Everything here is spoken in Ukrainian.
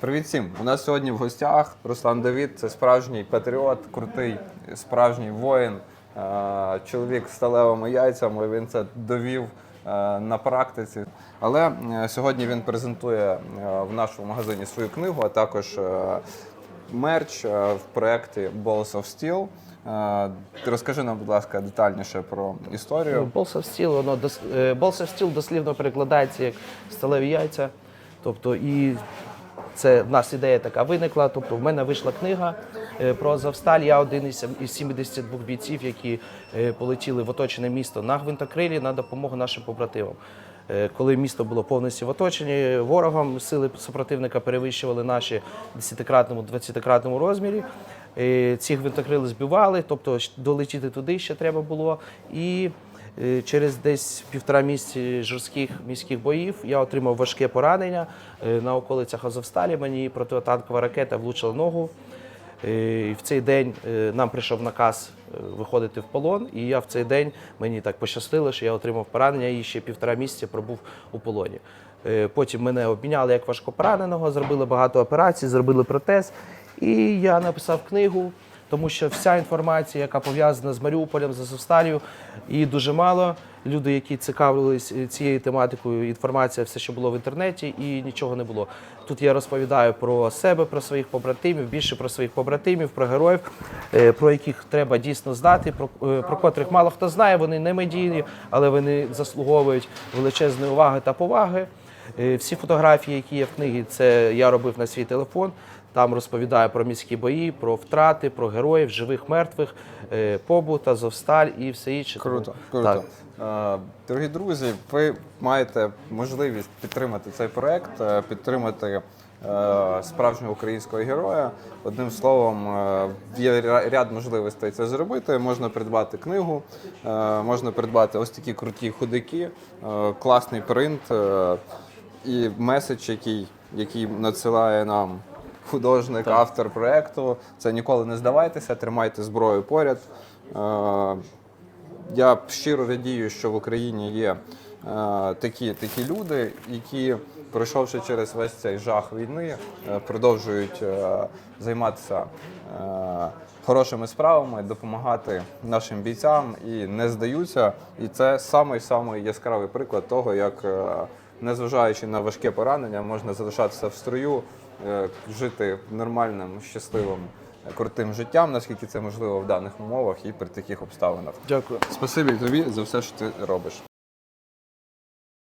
Привіт всім! У нас сьогодні в гостях Руслан Давід. Це справжній патріот, крутий, справжній воїн, е, чоловік з сталевими яйцями. Він це довів е, на практиці. Але е, сьогодні він презентує в нашому магазині свою книгу, а також мерч в проєкті Balls of Steel. Розкажи нам, будь ласка, детальніше про історію. Balls of Steel, воно Balls of Steel дослівно перекладається як сталеві яйця. Тобто, і це в нас ідея така виникла. Тобто, в мене вийшла книга е, про Азовсталь. Я один із сем- із 72 бійців, які е, полетіли в оточене місто на гвинтокрилі на допомогу нашим побратимам. Е, Коли місто було повністю в оточенні ворогом, сили супротивника перевищували наші в 10-кратному, 20-кратному розмірі. Ці гвинтокрили збивали, тобто долетіти туди ще треба було. І через десь півтора місяці жорстких міських боїв я отримав важке поранення. Е, На околицях Азовсталі мені протитанкова ракета влучила ногу. Е, І в цей день е, нам прийшов наказ е, виходити в полон, і я в цей день мені так пощастило, що я отримав поранення і ще півтора місяця пробув у полоні. Е, Потім мене обміняли як важкопораненого, зробили багато операцій, зробили протез. І я написав книгу, тому що вся інформація, яка пов'язана з Маріуполем, з Азовсталію, її дуже мало. Люди, які цікавились е, цією тематикою, інформація, все, що було в інтернеті, і нічого не було. Тут я розповідаю про себе, про своїх побратимів, більше про своїх побратимів, про героїв, е, про яких треба дійсно знати, про, е, про котрих мало хто знає. Вони не медійні, але вони заслуговують величезної уваги та поваги. Всі фотографії, які є в книгі, це я робив на свій телефон. Там розповідаю про міські бої, про втрати, про героїв, живих, мертвих, е, побут, Азовсталь і все інше. Круто, круто. Так. Е, Дорогі друзі, ви маєте можливість підтримати цей проект, е, підтримати справжнього українського героя. Одним словом, є ряд можливостей це зробити. Можна придбати книгу, можна придбати ось такі круті худики, класний принт і меседж, який, який надсилає нам художник, автор проекту. Це ніколи не здавайтеся, тримайте зброю поряд. Е, я щиро радію, що в Україні є е, такі, такі люди, які, пройшовши через весь цей жах війни, е, продовжують займатися хорошими справами, допомагати нашим бійцям і не здаються. І це самий самий яскравий приклад того, як, незважаючи на важке поранення, можна залишатися в строю, жити нормальним, щасливим, крутим життям, наскільки це можливо в даних умовах і при таких обставинах. Дякую. Спасибі тобі за все, що ти робиш.